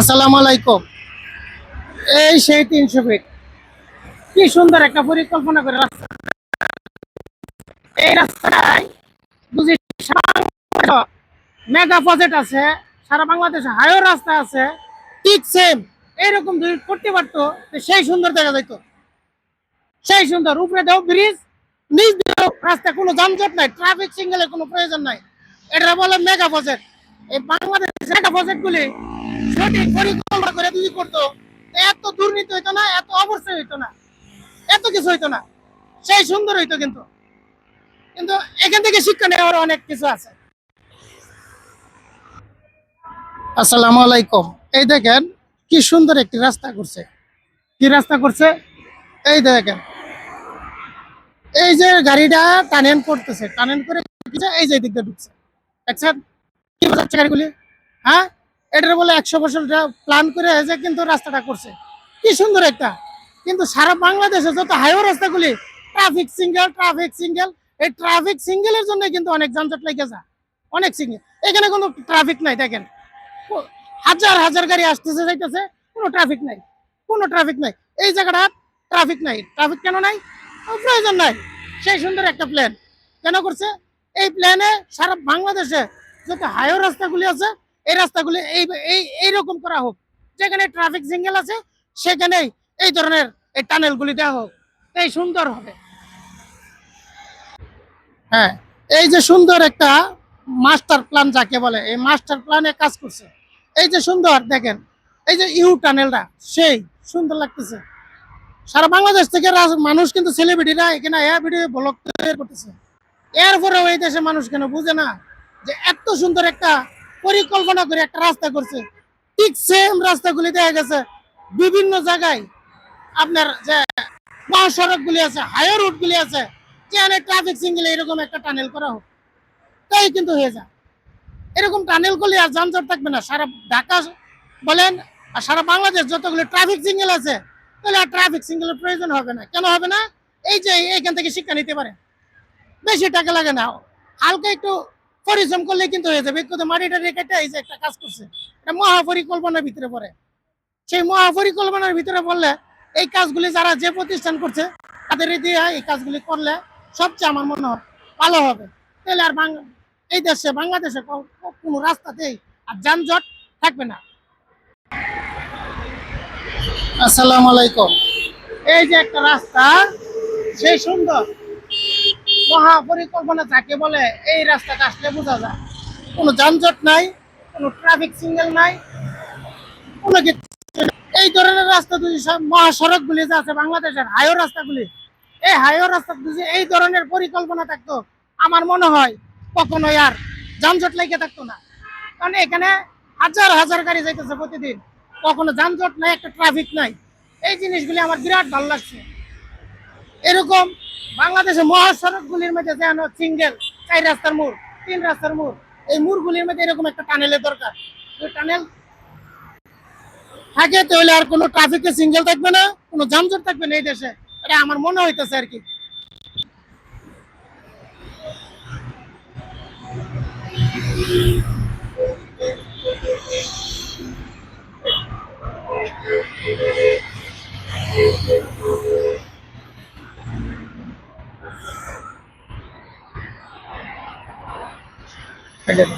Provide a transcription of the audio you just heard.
আসসালামু আলাইকুম। এই সেই তিনশো ফিট কি সুন্দর একটা পরিকল্পনা করে রাস্তা। এই রাস্তায় বুঝি আছে, সারা বাংলাদেশে হাইও রাস্তা আছে, ঠিক সেম এইরকম যদি করতে পারতো সেই সুন্দর দেখা যেত সেই সুন্দর। উপরে দেও ব্রিজ নিচ দিয়েও রাস্তা, কোনো যানজট নাই ট্রাফিক সিগন্যালের কোনো প্রয়োজন নাই। এটা বলে মেগা প্রজেক্ট। এই বাংলাদেশের মেগা প্রজেক্ট গুলি সঠিক পরিকল্পনা করে যদি করতো। এত দুর্নীতি হইতো না, এত অবশ্যই হইতো না, এত কিছু হইতো না। সেই সুন্দর হইতো কিন্তু। কিন্তু এখান থেকে শিক্ষা নেওয়ার অনেক কিছু আছে। আলাইকুম। এই দেখেন কি সুন্দর একটি রাস্তা করছে। কি রাস্তা করছে? এই দেখেন। এই যে গাড়িটা টানেন করতেছে টানেন করে এই যে দিক দিয়ে ঢুকছে। দেখছেন? কি বোঝাচ্ছে গাড়িগুলি? হ্যাঁ? এটার বলে একশো বছর প্ল্যান করে যে কিন্তু রাস্তাটা করছে। কি সুন্দর একটা। কিন্তু সারা বাংলাদেশে যত হাইওয়ে রাস্তাগুলি ট্রাফিক সিঙ্গেল ট্রাফিক সিঙ্গেল এই ট্রাফিক সিঙ্গেলের জন্য কিন্তু অনেক যানজট লেগে যায়। অনেক সিঙ্গেল এখানে কোনো ট্রাফিক নাই, দেখেন। হাজার হাজার গাড়ি আসতেছে, যাইতেছে, কোনো ট্রাফিক নাই। কোনো ট্রাফিক নাই। এই জায়গাটা ট্রাফিক নাই। ট্রাফিক কেন নাই? প্রয়োজন নাই। সেই সুন্দর একটা প্ল্যান কেন করছে? এই প্ল্যানে সারা বাংলাদেশে যত হাইওয়ে রাস্তাগুলি আছে এই রাস্তাগুলি এই এই এইরকম করা হোক। যেখানে ট্রাফিক সিঙ্গেল আছে, সেখানেই এই ধরনের এই টানেলগুলি দেওয়া হোক। এই সুন্দর হবে। হ্যাঁ এই যে সুন্দর একটা মাস্টার প্ল্যান যাকে বলে, এই মাস্টার প্ল্যানে কাজ করছে। এই যে সুন্দর, দেখেন, এই যে ইউ টানেলটা সেই সুন্দর লাগতেছে। সারা বাংলাদেশ থেকে মানুষ কিন্তু সেলিব্রিটিরা এখানে এয়ার ভিডিও ব্লগ করতেছে। এরপরেও এই দেশে মানুষ কেন বুঝে না যে এত সুন্দর একটা পরিকল্পনা করে একটা রাস্তা করছে। ঠিক সেম রাস্তাগুলি দেখা গেছে বিভিন্ন জায়গায়। আপনার যে মহাসড়ক গুলি আছে হাইওয়ে রুট গুলি আছে, যেখানে ট্রাফিক সিঙ্গেল এরকম একটা টানেল করা হোক। তাই কিন্তু হয়ে যায়। এরকম টানেল করলে আর যানজট থাকবে না। সারা ঢাকা বলেন আর সারা বাংলাদেশ যতগুলো ট্রাফিক সিঙ্গেল আছে, তাহলে আর ট্রাফিক সিঙ্গেলের প্রয়োজন হবে না। কেন হবে না? এই যে এইখান থেকে শিক্ষা নিতে পারে। বেশি টাকা লাগে না। হালকা একটু পরিশ্রম করলে কিন্তু হয়ে যাবে। কিন্তু মাটিটা রেখে এই যে একটা কাজ করছে। এটা মহাপরিকল্পনার ভিতরে পড়ে। সেই মহাপরিকল্পনার ভিতরে বললে এই কাজগুলি যারা যে প্রতিষ্ঠান করছে, তাদের দিয়ে এই কাজগুলি করলে সবচেয়ে আমার মনে হয় ভালো হবে। তাহলে আর এই দেশে, বাংলাদেশে কোনো রাস্তাতেই আর যানজট থাকবে না। আসসালামু আলাইকুম। এই যে একটা রাস্তা, সেই সুন্দর। মহাপরিকল্পনা যাকে বলে, এই রাস্তাটা আসলে বোঝা যায়। কোনো যানজট নাই, কোনো ট্রাফিক সিগন্যাল নাই, কোনো এই ধরনের রাস্তা যদি সব মহাসড়ক গুলি যে আছে, বাংলাদেশের হাইও রাস্তাগুলি এই হাইও রাস্তা যদি এই ধরনের পরিকল্পনা থাকতো, আমার মনে হয় কখনোই আর যানজট লেগে থাকতো না। কারণ এখানে হাজার হাজার গাড়ি যাইতেছে প্রতিদিন। কখনো যানজট নাই, একটা ট্রাফিক নাই। এই জিনিসগুলি আমার বিরাট ভালো লাগছে। এরকম বাংলাদেশের মহাসড়ক গুলির মধ্যে যেন সিঙ্গেল, চার রাস্তার মোড়, তিন রাস্তার মোড়, এই মোড়গুলির মধ্যে এরকম একটা টানেলের দরকার। টানেল থাকে তাহলে আর কোনো ট্রাফিকে সিঙ্গেল থাকবে না, কোনো যানজট থাকবে না এই দেশে। এটা আমার মনে হইতেছে আর কি। 看见没